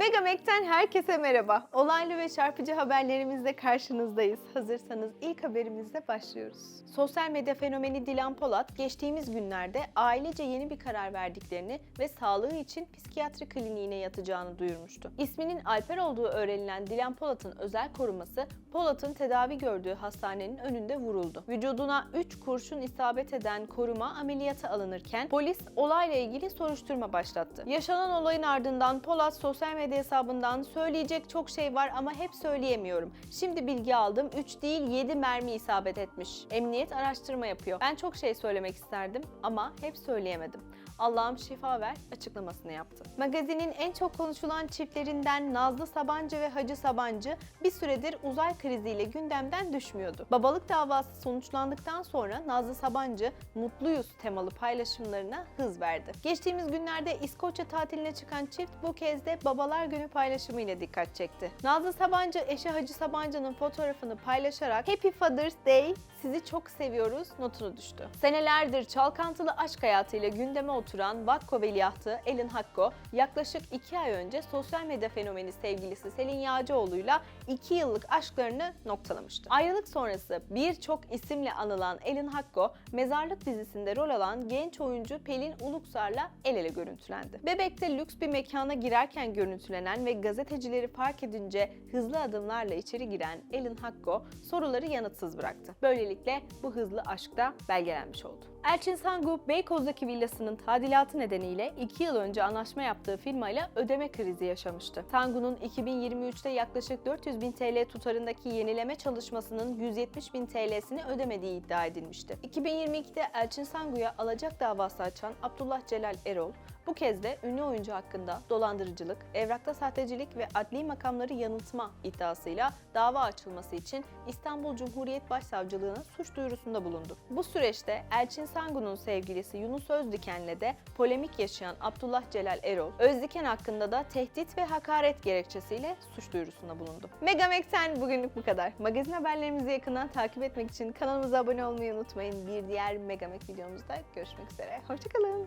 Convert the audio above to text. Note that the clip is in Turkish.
Megamek'ten herkese merhaba. Olaylı ve çarpıcı haberlerimizle karşınızdayız. Hazırsanız ilk haberimizle başlıyoruz. Sosyal medya fenomeni Dilan Polat geçtiğimiz günlerde ailece yeni bir karar verdiklerini ve sağlığı için psikiyatri kliniğine yatacağını duyurmuştu. İsminin Alper olduğu öğrenilen Dilan Polat'ın özel koruması Polat'ın tedavi gördüğü hastanenin önünde vuruldu. Vücuduna 3 kurşun isabet eden koruma ameliyata alınırken polis olayla ilgili soruşturma başlattı. Yaşanan olayın ardından Polat sosyal medya hesabından söyleyecek çok şey var ama hep söyleyemiyorum. Şimdi bilgi aldım 3 değil 7 mermi isabet etmiş. Emniyet araştırma yapıyor. Ben çok şey söylemek isterdim ama hep söyleyemedim. Allah'ım şifa ver açıklamasını yaptı. Magazinin en çok konuşulan çiftlerinden Nazlı Sabancı ve Hacı Sabancı bir süredir uzay kriziyle gündemden düşmüyordu. Babalık davası sonuçlandıktan sonra Nazlı Sabancı mutluyuz temalı paylaşımlarına hız verdi. Geçtiğimiz günlerde İskoçya tatiline çıkan çift bu kez de Babalar Günü paylaşımıyla dikkat çekti. Nazlı Sabancı eşi Hacı Sabancı'nın fotoğrafını paylaşarak Happy Father's Day sizi çok seviyoruz notunu düştü. Senelerdir çalkantılı aşk hayatıyla gündeme oturan Vakko veliahtı Elin Hakko yaklaşık 2 ay önce sosyal medya fenomeni sevgilisi Selin Yağcıoğlu'yla 2 yıllık aşklarını noktalamıştı. Ayrılık sonrası birçok isimle anılan Elin Hakko, Mezarlık dizisinde rol alan genç oyuncu Pelin Uluksar'la el ele görüntülendi. Bebek'te lüks bir mekana girerken görüntülenen ve gazetecileri fark edince hızlı adımlarla içeri giren Elin Hakko soruları yanıtsız bıraktı. Böylelikle bu hızlı aşkta belgelenmiş oldu. Elçin Sangu, Beykoz'daki villasının tadilatı nedeniyle 2 yıl önce anlaşma yaptığı firmayla ödeme krizi yaşamıştı. Sangu'nun 2023'te yaklaşık 400 bin TL tutarındaki yenileme çalışmasının 170 bin TL'sini ödemediği iddia edilmişti. 2022'de Elçin Sangu'ya alacak davası açan Abdullah Celal Erol, bu kez de ünlü oyuncu hakkında dolandırıcılık, evrakta sahtecilik ve adli makamları yanıltma iddiasıyla dava açılması için İstanbul Cumhuriyet Başsavcılığına suç duyurusunda bulundu. Bu süreçte Elçin Sangu'nun sevgilisi Yunus Özdiken'le de polemik yaşayan Abdullah Celal Erol, Özdiken hakkında da tehdit ve hakaret gerekçesiyle suç duyurusunda bulundu. Megamex'ten bugünlük bu kadar. Magazin haberlerimizi yakından takip etmek için kanalımıza abone olmayı unutmayın. Bir diğer Megamex videomuzda görüşmek üzere. Hoşçakalın.